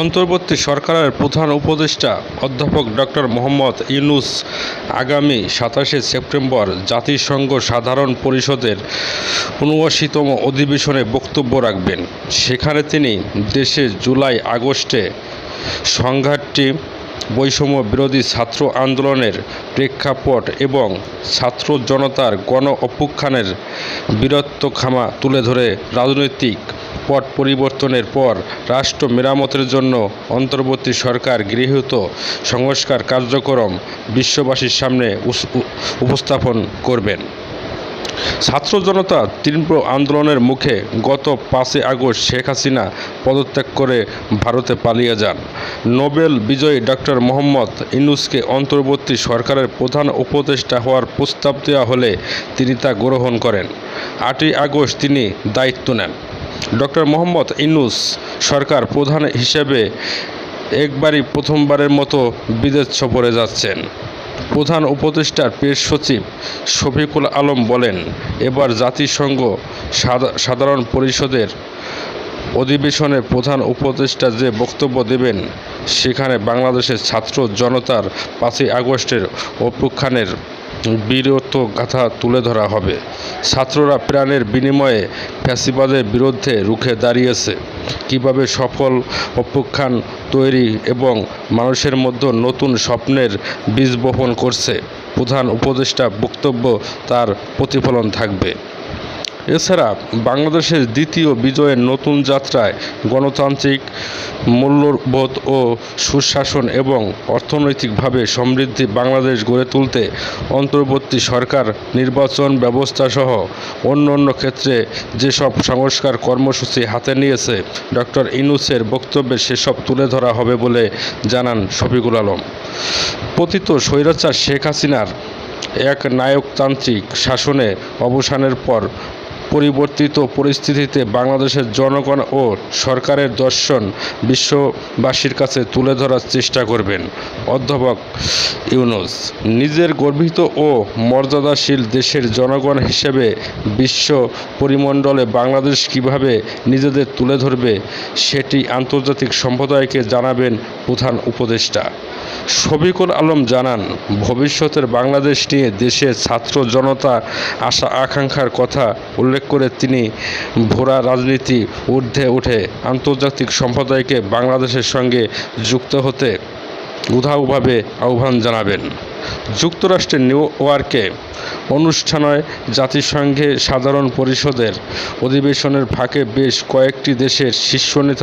অন্তর্বর্তী সরকারের প্রধান উপদেষ্টা অধ্যাপক ডক্টর মোহাম্মদ ইউনুস আগামী সাতাশে সেপ্টেম্বর জাতিসংঘ সাধারণ পরিষদের উনআশিতম অধিবেশনে বক্তব্য রাখবেন। সেখানে তিনি দেশে জুলাই, আগস্টে সংঘাতটি, বৈষম্য বিরোধী ছাত্র আন্দোলনের প্রেক্ষাপট এবং ছাত্র জনতার গণ অভ্যুত্থানের বীরত্বখামা তুলে ধরে রাজনৈতিক পট পরিবর্তনের পর রাষ্ট্র মেরামতের জন্য অন্তর্বর্তী সরকার গৃহীত সংস্কার কার্যক্রম বিশ্ববাসীর সামনে উপস্থাপন করবেন। ছাত্র জনতা তীব্র আন্দোলনের মুখে গত পাঁচই আগস্ট শেখ হাসিনা পদত্যাগ করে ভারতে পালিয়ে যান। নোবেল বিজয়ী ডক্টর মোহাম্মদ ইনুসকে অন্তর্বর্তী সরকারের প্রধান উপদেষ্টা হওয়ার প্রস্তাব দেওয়া হলে তিনি তা গ্রহণ করেন। আটই আগস্ট তিনি দায়িত্ব নেন। ডক্টর মোহাম্মদ ইনুস সরকার প্রধান হিসেবে একবারই প্রথমবারের মতো বিদেশ সফরে যাচ্ছেন। প্রধান উপদেষ্টার পেশ সচিব শফিকুল আলম বলেন, এবার জাতিসংঘ সাধা- সাধারণ পরিষদের অধিবেশনে প্রধান উপদেষ্টা যে বক্তব্য দেবেন, সেখানে বাংলাদেশের ছাত্র জনতার পাঁচই আগস্টের অভ্যুত্থানের বীরত্ব গাথা তুলে ধরা হবে। ছাত্ররা প্রাণের বিনিময়ে ফ্যাসিবাদের বিরুদ্ধে রুখে দাঁড়িয়েছে। কীভাবে সফল অপ্রখ্যান তৈরি এবং মানুষের মধ্যে নতুন স্বপ্নের বীজ বপন করছে, প্রধান উপদেষ্টা বক্তব্য তার প্রতিফলন থাকবে। এছাড়া বাংলাদেশের দ্বিতীয় বিজয়ের নতুন যাত্রায় গণতান্ত্রিক মূল্যবোধ ও সুশাসন এবং অর্থনৈতিকভাবে সমৃদ্ধি বাংলাদেশ গড়ে তুলতে অন্তর্বর্তী সরকার, নির্বাচন ব্যবস্থাসহ অন্য অন্য ক্ষেত্রে যেসব সংস্কার কর্মসূচি হাতে নিয়েছে, ডক্টর ইনুসের বক্তব্যে সেসব তুলে ধরা হবে বলে জানান শফিকুল আলম। পতিত স্বৈরাচার শেখ হাসিনার এক নায়কতান্ত্রিক শাসনে অবসানের পর পরিবর্তিত পরিস্থিতিতে বাংলাদেশের জনগণ ও সরকারের দর্শন বিশ্ববাসীর কাছে তুলে ধরার চেষ্টা করবেন। অধ্যাপক ইউনুস, নিজের গর্বিত ও মর্যাদাশীল দেশের জনগণ হিসেবে বিশ্ব পরিমণ্ডলে বাংলাদেশ কীভাবে নিজেদের তুলে ধরবে, সেটি আন্তর্জাতিক সম্প্রদায়কে জানাবেন প্রধান উপদেষ্টা। শফিকুল আলম জানান, ভবিষ্যতের বাংলাদেশ নিয়ে দেশের ছাত্র জনতা আশা আকাঙ্ক্ষার কথা উল্লেখ করে তিনি ভোরা রাজনীতি ঊর্ধ্বে উঠে আন্তর্জাতিক সম্প্রদায়কে বাংলাদেশের সঙ্গে যুক্ত হতে উধাওভাবে আহ্বান জানাবেন। যুক্তরাষ্ট্রের নিউ অনুষ্ঠানে জাতিসংঘে সাধারণ পরিষদের অধিবেশনের ফাঁকে বেশ কয়েকটি দেশের শীর্ষ নেতা